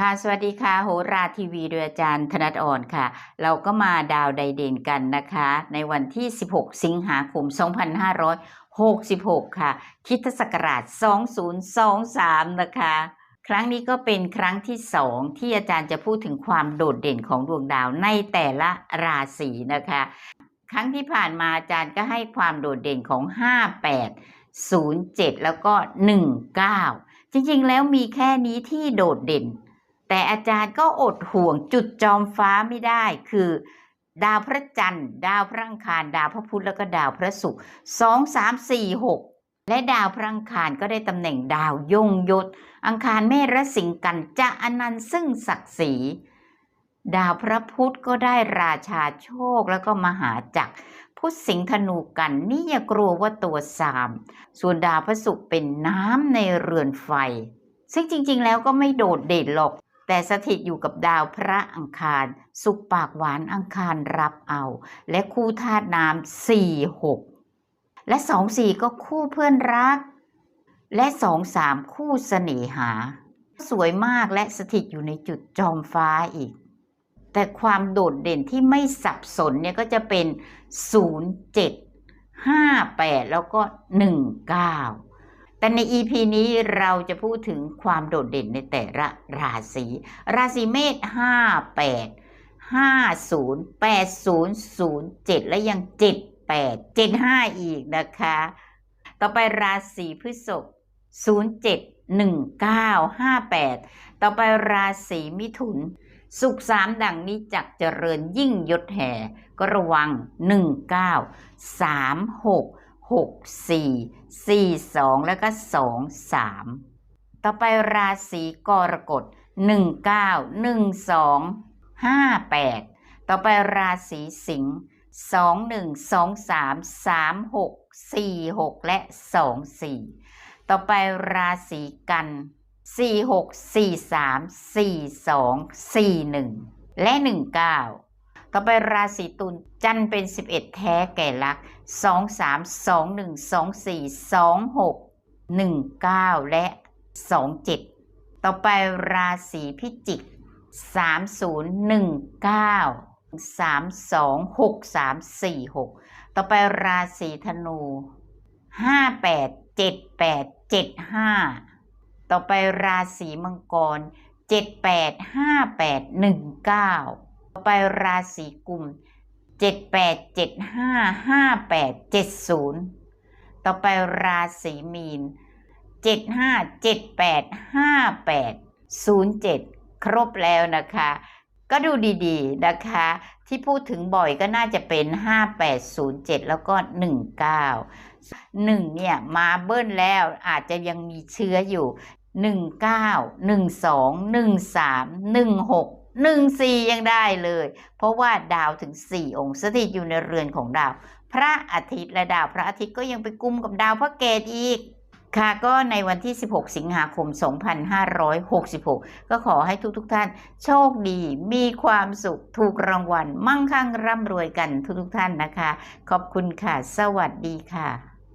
ค่ะ สวัสดีค่ะ โหราทีวีโดยอาจารย์ธนัทอ่อนค่ะ เราก็มาดาวไดเด่นกันนะคะ ในวันที่ 16 สิงหาคม 2566 ค่ะคริดศักราช 2023 นะคะ ครั้งนี้ก็เป็นครั้งที่สองที่อาจารย์จะพูดถึงความโดดเด่นของดวงดาวในแต่ละราศีนะคะ ครั้งที่ผ่านมาอาจารย์ก็ให้ความโดดเด่นของ 58 07 แล้วก็ 19 จริงๆ แล้วมีแค่นี้ที่โดดเด่น แต่อาจารย์ก็อดห่วงจุดจอมฟ้าไม่ได้คือ ดาวพระจันทร์ ดาวพระอังคาร ดาวพระพุธแล้วก็ดาวพระศุกร์สองสามสี่หกและดาวพระอังคารก็ได้ตำแหน่งดาวยงยศ อังคารเมษและสิงกันจะอนันต์ซึ่งศักดิ์ศรีดาวพระพุธก็ได้ราชาโชคแล้วก็มหาจักรพุทธสิงห์ธนูกันนี่อย่ากลัวว่าตัวสามส่วนดาวพระศุกร์เป็นน้ำในเรือนไฟ ซึ่งจริงๆแล้วก็ไม่โดดเด่นหรอก แต่สถิตอยู่กับดาวพระอังคาร สุขปากหวานอังคารรับเอา และคู่ธาตุน้ำสี่หกและสองสี่ก็คู่เพื่อนรัก และสองสามคู่เสน่หา สวยมากและสถิตอยู่ในจุดจอมฟ้าอีก แต่ความโดดเด่นที่ไม่สับสนเนี่ยก็จะเป็น 0 7 5 8 แล้วก็ 1 9แต่ใน EP นี้เราจะพูดถึงความโดดเด่นในแต่ละราศี ราศีเมษ 5 8 5 0 8 0 0 7 และยัง 7 8 7 5 อีกนะคะ ต่อไปราศีพฤษภ07 19 58 ต่อไปราศีมิถุน สุขสามดังนี้จักเจริญยิ่งยศแห่ก็ระวัง 1 9 3 6 4 4 2 แล้วก็ 2 3 ต่อไปราศีกรกฎ 1 9 1 2 5 8 ต่อไปราศีสิงห์2 1 2 3 3 6 4 6 และ 2 4 ต่อไปราศีกัน4 6 4 3 4 2 4 1 และ 19 ต่อไปราศีตุลจันเป็น 11 แท้แก่ลักษณ์2 3 2 1 2 4 2 6 1 9 และ 2 7 ต่อไปราศีพิจิก 3 0 1 9 3 2 6 3 4 6 ต่อไปราศีธนู 5 8 7 8 7 5 ต่อไปราศีมังกร 7 8 5 8 1 9ต่อ ไปราศีกุม7 8 7 5 5 8 7 0 ต่อไปราศีมีน 7 5 7 8 5 8 0 7 ครบแล้วนะคะ ก็ดูดีๆนะคะ ที่พูดถึงบ่อยก็น่าจะเป็น 5807 แล้วก็ 19 1 เนี่ยมาเบิ้ลแล้วอาจจะยังมีเชื้ออยู่ 19 12 13 16 14ยังได้เลย เพราะว่าดาวถึง4องค์สถิตอยู่ในเรือนของดาว พระอาทิตย์และดาวพระอาทิตย์ก็ยังไปกุมกับดาวพระเกตอีกค่ะก็ในวันที่ 16 สิงหาคม 2566 ก็ขอให้ทุกๆทท่าน โชคดี มีความสุข ถูกรางวัล มั่งคั่งร่ำรวยกันทุกๆทท่านนะคะ ขอบคุณค่ะ สวัสดีค่ะ